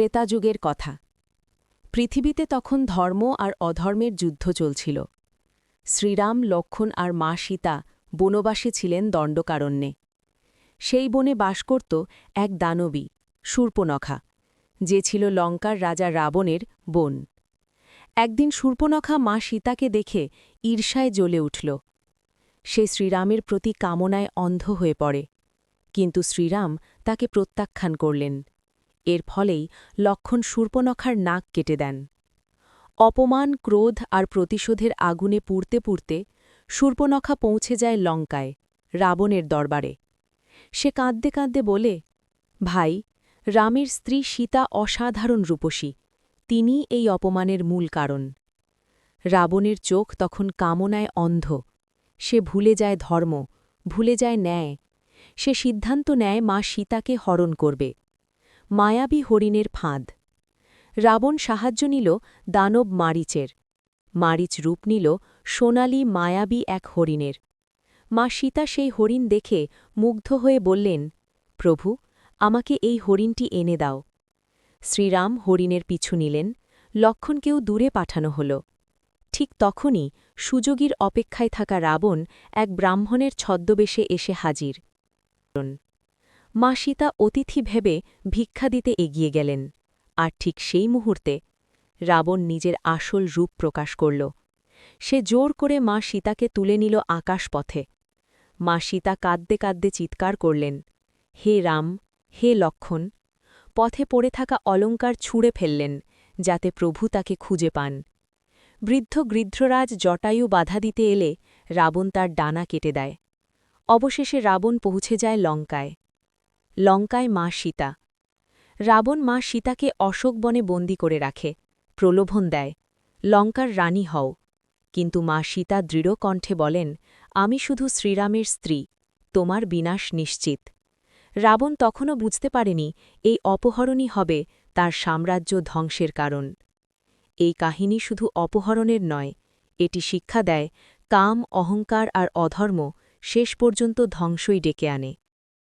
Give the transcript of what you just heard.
ত্রেতা যুগের কথা। পৃথিবীতে তখন ধর্ম আর অধর্মের যুদ্ধ চলছিল। শ্রীরাম, লক্ষণ আর মা সীতা বনবাসী ছিলেন দণ্ডকারণ্যে। সেই বনে বাস করত এক দানবী শূর্পনখা যে ছিল লঙ্কার রাজা রাবণের বোন। একদিন শূর্পনখা মা সীতাকে দেখে ঈর্ষায় জ্বলে উঠল। সে শ্রীরামের প্রতি কামনায় অন্ধ হয়ে পড়ে, কিন্তু শ্রীরাম তাকে প্রত্যাখ্যান করলেন। এর ফলেই লক্ষণ শূর্পনখার নাক কেটে দেন। অপমান, ক্রোধ আর প্রতিশোধের আগুনে পুড়তে পুড়তে শূর্পনখা পৌঁছে যায় লঙ্কায়, রাবণের দরবারে। সে কাঁদতে কাঁদতে বলে, ভাই, রামের স্ত্রী সীতা অসাধারণ রূপসী, তিনি এই অপমানের মূল কারণ। রাবণের চোখ তখন কামনায় অন্ধ, সে ভুলে যায় ধর্ম, ভুলে যায় ন্যায়, সে সিদ্ধান্ত নেয় মা সীতাকে হরণ করবে। মায়াবী হরিণের ফাঁদ। রাবণ সাহায্য নিল দানব মারিচের। মারিচ রূপ নিল সোনালি মায়াবী এক হরিণের। মা সীতা সেই হরিণ দেখে মুগ্ধ হয়ে বললেন, প্রভু, আমাকে এই হরিণটি এনে দাও। শ্রীরাম হরিণের পিছু নিলেন, লক্ষণকেও দূরে পাঠানো হল। ঠিক তখনই সুযোগীর অপেক্ষায় থাকা রাবণ এক ব্রাহ্মণের ছদ্মবেশে এসে হাজির। মা সীতা অতিথি ভেবে ভিক্ষা দিতে এগিয়ে গেলেন, আর ঠিক সেই মুহূর্তে রাবণ নিজের আসল রূপ প্রকাশ করল। সে জোর করে মা সীতাকে তুলে নিল আকাশপথে। মা সীতা কাঁদতে কাঁদতে চিৎকার করলেন, হে রাম, হে লক্ষণ, পথে পড়ে থাকা অলঙ্কার ছুঁড়ে ফেললেন, যাতে প্রভু তাকে খুঁজে পান। বৃদ্ধ গৃধ্ররাজ জটায়ু বাধা দিতে এলে রাবণ তার ডানা কেটে দেয়। অবশেষে রাবণ পৌঁছে যায় লঙ্কায়। লঙ্কায় মা সীতা। রাবণ মা সীতাকে অশোক বনে বন্দি করে রাখে, প্রলোভন দেয়, লঙ্কার রানী হও। কিন্তু মা সীতা দৃঢ় কণ্ঠে বলেন, আমি শুধু শ্রীরামের স্ত্রী, তোমার বিনাশ নিশ্চিত রাবণ তখনও বুঝতে পারেনি, এই অপহরণই হবে তার সাম্রাজ্য ধ্বংসের কারণ। এই কাহিনী শুধু অপহরণের নয়, এটি শিক্ষা দেয়, কাম, অহংকার আর অধর্ম শেষ পর্যন্ত ধ্বংসই ডেকে আনে।